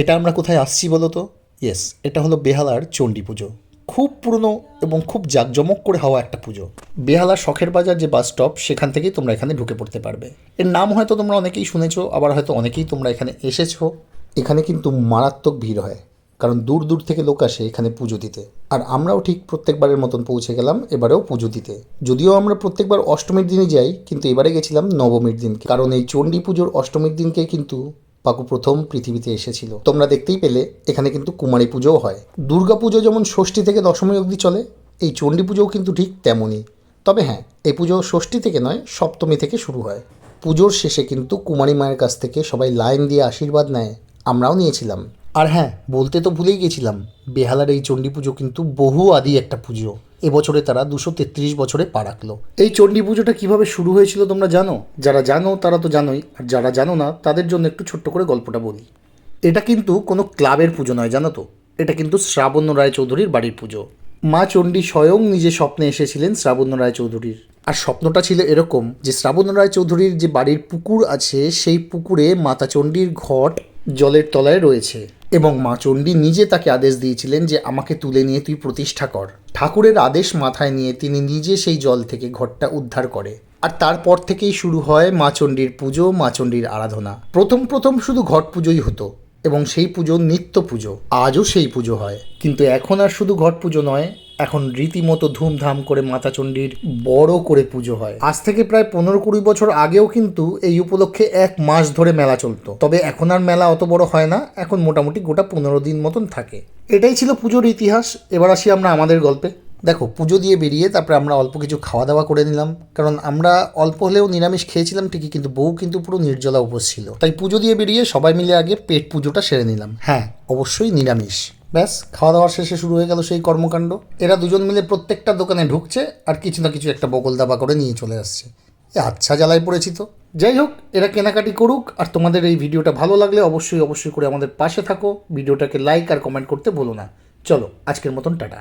এটা আমরা কোথায় আসছি বলো তো ইয়েস এটা হলো বেহালার চণ্ডী পুজো। খুব পুরনো এবং খুব জাঁকজমক করে হওয়া একটা পুজো। বেহালার শখের বাজার যে বাস স্টপ সেখান থেকেই তোমরা এখানে ঢুকে পড়তে পারবে। এর নাম হয়তো তোমরা অনেকেই শুনেছো, আবার হয়তো অনেকেই তোমরা এখানে এসেছ। এখানে কিন্তু মারাত্মক ভিড় হয়, কারণ দূর দূর থেকে লোক আসে এখানে পুজো দিতে। আর আমরাও ঠিক প্রত্যেকবারের মতন পৌঁছে গেলাম, এবারেও পুজো দিতে। যদিও আমরা প্রত্যেকবার অষ্টমীর দিনে যাই, কিন্তু এবারে গেছিলাম নবমীর দিনকে। কারণ এই চণ্ডী পুজোর অষ্টমীর দিনকে কিন্তু পাকু প্রথম পৃথিবীতে এসেছিল। তোমরা দেখতেই পেলে, এখানে কিন্তু কুমারী পুজোও হয়। দুর্গা পুজো যেমন ষষ্ঠী থেকে দশমী অবধি চলে, এই চণ্ডী পুজোও কিন্তু ঠিক তেমনই। তবে হ্যাঁ এই পুজো ষষ্ঠী থেকে নয়, সপ্তমী থেকে শুরু হয়। পুজোর শেষে কিন্তু কুমারী মায়ের কাছ থেকে সবাই লাইন দিয়ে আশীর্বাদ নেয়, আমরাও নিয়েছিলাম। আর হ্যাঁ বলতে তো ভুলেই গেছিলাম, বেহালার এই চণ্ডী পুজো কিন্তু বহু আদি একটা পুজো। এবছরে তারা দুশো তেত্রিশ বছরে পা রাখল। এই চণ্ডী পুজোটা কীভাবে শুরু হয়েছিল তোমরা জানো? যারা জানো, তারা তো জানোই। আর যারা জানো না, তাদের জন্য একটু ছোট্ট করে গল্পটা বলি। এটা কিন্তু কোনো ক্লাবের পুজো নয়, জানো তো। এটা কিন্তু শ্রাবণ রায় চৌধুরীর বাড়ির পুজো। মা চণ্ডী স্বয়ং নিজে স্বপ্নে এসেছিলেন শ্রাবণ রায় চৌধুরীর আর স্বপ্নটা ছিল এরকম যে শ্রাবণ রায় চৌধুরীর যে বাড়ির পুকুর আছে, সেই পুকুরে মাতা চণ্ডীর ঘট জলের তলায় রয়েছে। এবং মা চণ্ডী নিজে তাকে আদেশ দিয়েছিলেন যে আমাকে তুলে নিয়ে তুই প্রতিষ্ঠা কর। ঠাকুরের আদেশ মাথায় নিয়ে তিনি নিজে সেই জল থেকে ঘরটা উদ্ধার করে। আর তারপর থেকেই শুরু হয় মা চণ্ডীর পুজো, মা চণ্ডীর আরাধনা। প্রথম প্রথম শুধু ঘট পুজোই হতো এবং সেই পুজো নিত্য পুজো। আজও সেই পুজো হয়। কিন্তু এখন আর শুধু ঘট পুজো নয় এখন রীতিমতো ধুমধাম করে মাতা চণ্ডীর বড় করে পুজো হয়। আজ থেকে প্রায় পনেরো কুড়ি বছর আগেও কিন্তু এই উপলক্ষে এক মাস ধরে মেলা চলতো। তবে এখন আর মেলা অত বড় হয় না, এখন মোটামুটি গোটা পনেরো দিন মতন থাকে। এটাই ছিল পুজোর ইতিহাস। এবার আসি আমরা আমাদের গল্পে। দেখো, পুজো দিয়ে বেরিয়ে তারপরে আমরা অল্প কিছু খাওয়া দাওয়া করে নিলাম। কারণ আমরা অল্প হলেও নিরামিষ খেয়েছিলাম, ঠিকই কিন্তু বউ কিন্তু পুরো নির্জলা উপোস ছিল। তাই পুজো দিয়ে বেরিয়ে সবাই মিলে আগে পেট পুজোটা সেরে নিলাম। হ্যাঁ অবশ্যই নিরামিষ। ব্যাস খাওয়া দাওয়ার শেষে শুরু হয়ে গেল সেই কর্মকাণ্ড। এরা দুজন মিলে প্রত্যেকটা দোকানে ঢুকছে আর কিছু না কিছু একটা বগল দাবা করে নিয়ে চলে আসছে। এ আচ্ছা জ্বালায় পড়েছি তো। যাই হোক, এরা কেনাকাটি করুক আর তোমাদের এই ভিডিওটা ভালো লাগলে অবশ্যই অবশ্যই করে আমাদের পাশে থাকো। ভিডিওটাকে লাইক আর কমেন্ট করতে বলো না। চলো, আজকের মতন টাটা।